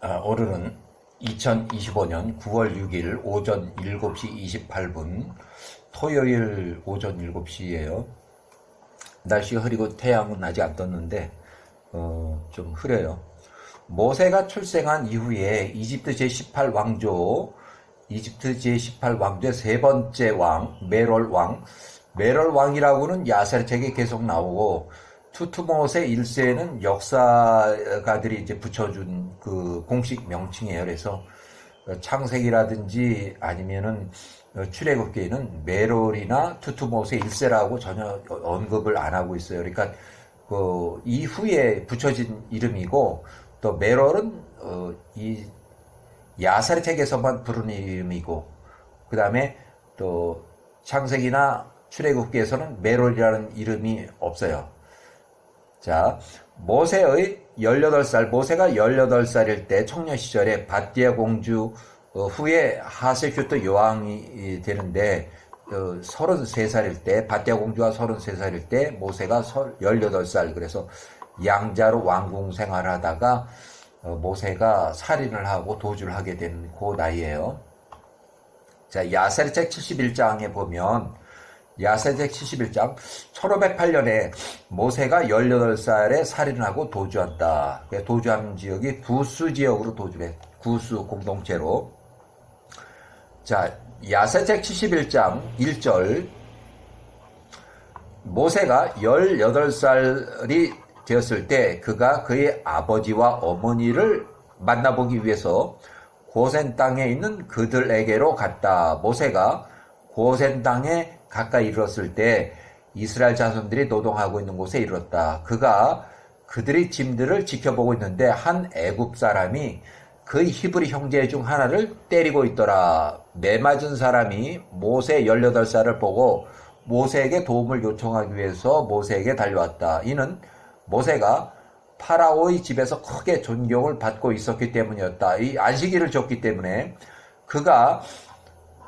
아, 오늘은 2025년 9월 6일 오전 7시 28분 토요일 오전 7시예요. 날씨가 흐리고 태양은 아직 안 떴는데 어, 좀 흐려요. 모세가 출생한 이후에 이집트 제18 왕조 이집트 제18 왕조의 세 번째 왕 메롤 왕 메롤 왕이라고는 야셀 책에 계속 나오고 투투모세 1세는 역사가들이 이제 붙여준 그 공식 명칭이에요. 그래서 창세기라든지 아니면은 출애굽기에는 메롤이나 투투모세 1세라고 전혀 언급을 안 하고 있어요. 그러니까 그 이후에 붙여진 이름이고 또 메롤은 어, 이 야사리 책에서만 부르는 이름이고 그 다음에 또 창세기나 출애굽기에서는 메롤이라는 이름이 없어요. 자, 모세의 18살, 모세가 18살일 때 청년 시절에 바띠아 공주 어, 후에 하세큐트 여왕이 되는데 어, 33살일 때 바띠아 공주가 33살일 때 모세가 18살 그래서 양자로 왕궁 생활을 하다가 어, 모세가 살인을 하고 도주를 하게 된 그 나이에요. 자, 야세르책 71장에 보면 야세책 71장 1508년에 모세가 18살에 살인을 하고 도주한다. 도주한 지역이 구수 지역으로 도주해. 구수 공동체로. 자, 야세책 71장 1절 모세가 18살이 되었을 때 그가 그의 아버지와 어머니를 만나보기 위해서 고센 땅에 있는 그들에게로 갔다. 모세가 고센 땅에 가까이 이르렀을 때 이스라엘 자손들이 노동하고 있는 곳에 이르렀다. 그가 그들의 짐들을 지켜보고 있는데 한 애굽 사람이 그 히브리 형제 중 하나를 때리고 있더라. 매맞은 사람이 모세 18살을 보고 모세에게 도움을 요청하기 위해서 모세에게 달려왔다. 이는 모세가 파라오의 집에서 크게 존경을 받고 있었기 때문이었다. 이 안식일을 줬기 때문에 그가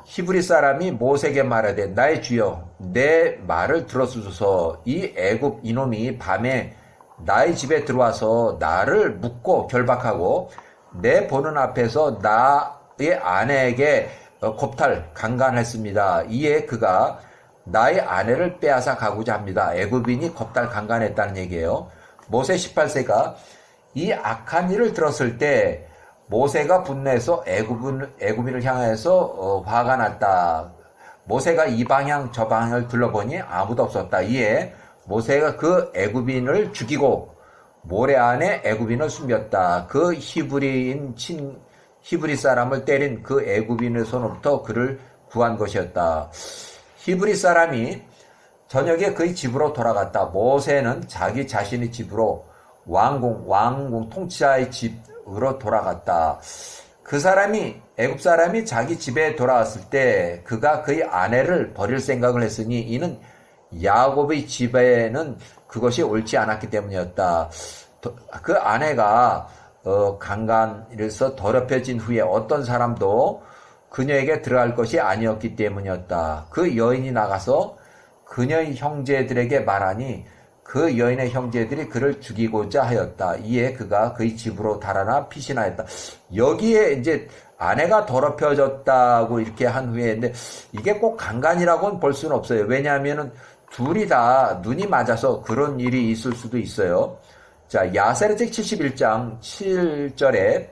히브리 사람이 모세에게 말하되 나의 주여 내 말을 들어주소서 이 애굽 이놈이 밤에 나의 집에 들어와서 나를 묻고 결박하고 내 보는 앞에서 나의 아내에게 곱탈 강간했습니다. 이에 그가 나의 아내를 빼앗아 가고자 합니다. 애굽인이 겁달 강간했다는 얘기예요. 모세 18세가 이 악한 일을 들었을 때 모세가 분내서 애굽인, 애굽인을 향해서 어, 화가 났다. 모세가 이 방향 저 방향을 둘러보니 아무도 없었다. 이에 모세가 그 애굽인을 죽이고 모래 안에 애굽인을 숨겼다. 그 히브리인 친 히브리 사람을 때린 그 애굽인의 손으로부터 그를 구한 것이었다. 히브리 사람이 저녁에 그의 집으로 돌아갔다. 모세는 자기 자신의 집으로 왕궁 왕궁 통치자의 집 으로 돌아갔다. 그 사람이 애굽 사람이 자기 집에 돌아왔을 때 그가 그의 아내를 버릴 생각을 했으니 이는 야곱의 집에는 그것이 옳지 않았기 때문이었다. 그 아내가 어, 강간에서 더럽혀진 후에 어떤 사람도 그녀에게 들어갈 것이 아니었기 때문이었다. 그 여인이 나가서 그녀의 형제들에게 말하니 그 여인의 형제들이 그를 죽이고자 하였다. 이에 그가 그의 집으로 달아나 피신하였다. 여기에 이제 아내가 더럽혀졌다고 이렇게 한 후에 근데 이게 꼭 강간이라고는 볼 수는 없어요. 왜냐하면은 둘이 다 눈이 맞아서 그런 일이 있을 수도 있어요. 자, 야세르책 71장 7절에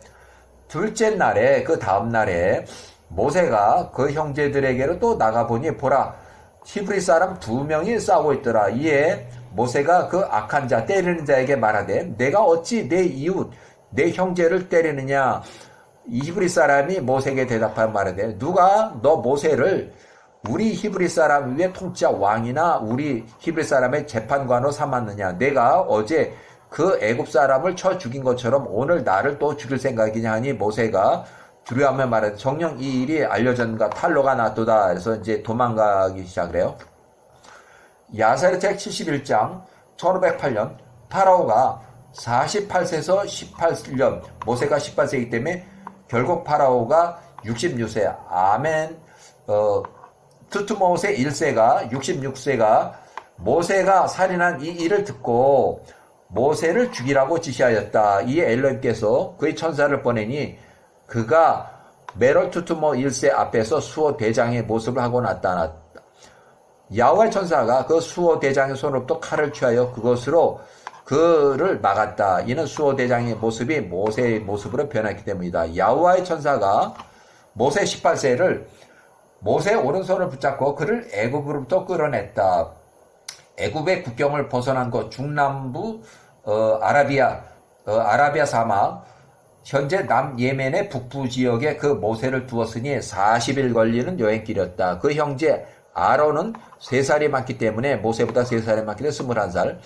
둘째 날에 그 다음 날에 모세가 그 형제들에게로 또 나가보니 보라 히브리 사람 두 명이 싸우고 있더라. 이에 모세가 그 악한 자 때리는 자에게 말하되 내가 어찌 내 이웃 내 형제를 때리느냐? 히브리 사람이 모세에게 대답하여 말하되 누가 너 모세를 우리 히브리 사람 위에 통치자 왕이나 우리 히브리 사람의 재판관으로 삼았느냐? 내가 어제 그 애굽 사람을 쳐 죽인 것처럼 오늘 나를 또 죽일 생각이냐? 하니 모세가 두려워하며 말해 정령 이 일이 알려졌는가 탈로가 났도다 그래서 이제 도망가기 시작을 해요. 야사르책 71장 1508년 파라오가 48세에서 18년 모세가 18세이기 때문에 결국 파라오가 66세 아멘 어, 투투모세 1세가 66세가 모세가 살인한 이 일을 듣고 모세를 죽이라고 지시하였다. 이 엘로임께서 그의 천사를 보내니 그가 메롤투투모 1세 앞에서 수호 대장의 모습을 하고 나타났다. 야훼 천사가 그 수호 대장의 손으로부터 칼을 취하여 그것으로 그를 막았다. 이는 수호 대장의 모습이 모세의 모습으로 변했기 때문이다. 야훼 천사가 모세 18세를 모세 오른손을 붙잡고 그를 애굽으로부터 끌어냈다. 애굽의 국경을 벗어난 곳 중남부 어, 아라비아 어, 아라비아 사막 현재 남예멘의 북부 지역에 그 모세를 두었으니 40일 걸리는 여행길이었다. 그 형제 아론은 3살이 많기 때문에 모세보다 3살이 많기 때문에 21살.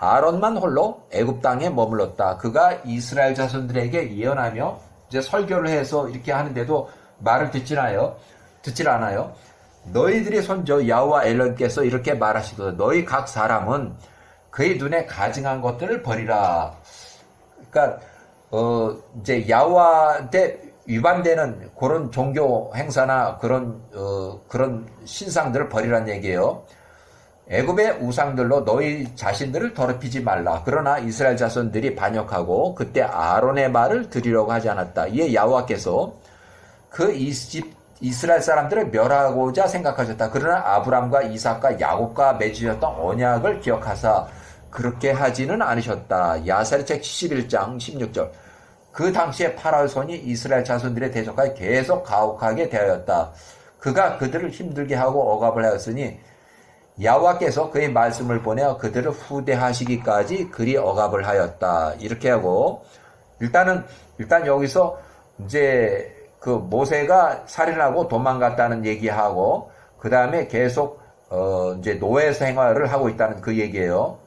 아론만 홀로 애굽 땅에 머물렀다. 그가 이스라엘 자손들에게 예언하며 이제 설교를 해서 이렇게 하는데도 말을 듣질 않아요. 듣질 않아요. 너희들의 손자 야와 엘런께서 이렇게 말하시거든. 너희 각 사람은 그의 눈에 가증한 것들을 버리라. 그러니까 어 이제 야와한테 위반되는 그런 종교 행사나 그런 어 그런 신상들을 버리란 얘기예요. 애굽의 우상들로 너희 자신들을 더럽히지 말라. 그러나 이스라엘 자손들이 반역하고 그때 아론의 말을 들으려고 하지 않았다. 이에 야와께서 그 이집 이스라엘 사람들을 멸하고자 생각하셨다. 그러나 아브람과 이삭과 야곱과 맺으셨던 언약을 기억하사 그렇게 하지는 않으셨다. 야사리책 71장 16절. 그 당시에 파라오의 손이 이스라엘 자손들의 대적하에 계속 가혹하게 되었다. 그가 그들을 힘들게 하고 억압을 하였으니 야와께서 그의 말씀을 보내어 그들을 후대하시기까지 그리 억압을 하였다. 이렇게 하고 일단은 일단 여기서 이제 그 모세가 살인하고 도망갔다는 얘기하고 그 다음에 계속 어 이제 노예 생활을 하고 있다는 그 얘기예요.